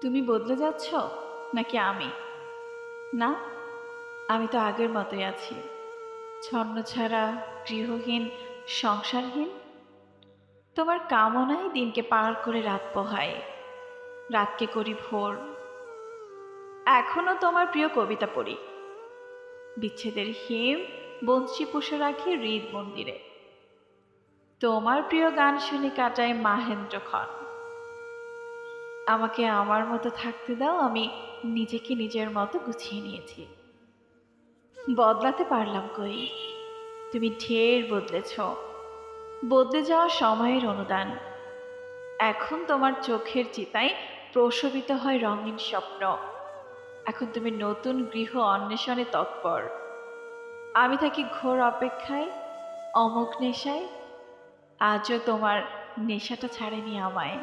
তুমি বদলে যাচ্ছ? নাকি আমি? না, আমি তো আগের মতোই আছি। ছন্ন ছাড়া, গৃহহীন, সংসারহীন? তোমার কামনাই দিনকে পার করে রাত পোহায়। রাতকে করি ভোর। এখনও তোমার প্রিয় কবিতা পড়ি। বিচ্ছেদের হিম, বঞ্চি পুষে রাখি হৃদ মন্দিরে তোমার প্রিয় গান শুনে কাটায় মাহেন্দ্রক্ষণ। আমাকে আমার মতো থাকতে দাও, আমি নিজেকে নিজের মতো গুছিয়ে নিয়েছি। বদলাতে পারলাম কই? তুমি ঢের বদলেছ। বদলে যাওয়া সময়ের অনুদান। এখন তোমার চোখের চিতায় প্রসবিত হয় রঙিন স্বপ্ন। এখন তুমি নতুন গৃহ অন্বেষণে তৎপর। আমি থাকি ঘোর অপেক্ষায় অমুক নেশায়। আজও তোমার নেশাটা ছাড়েনি আমায়।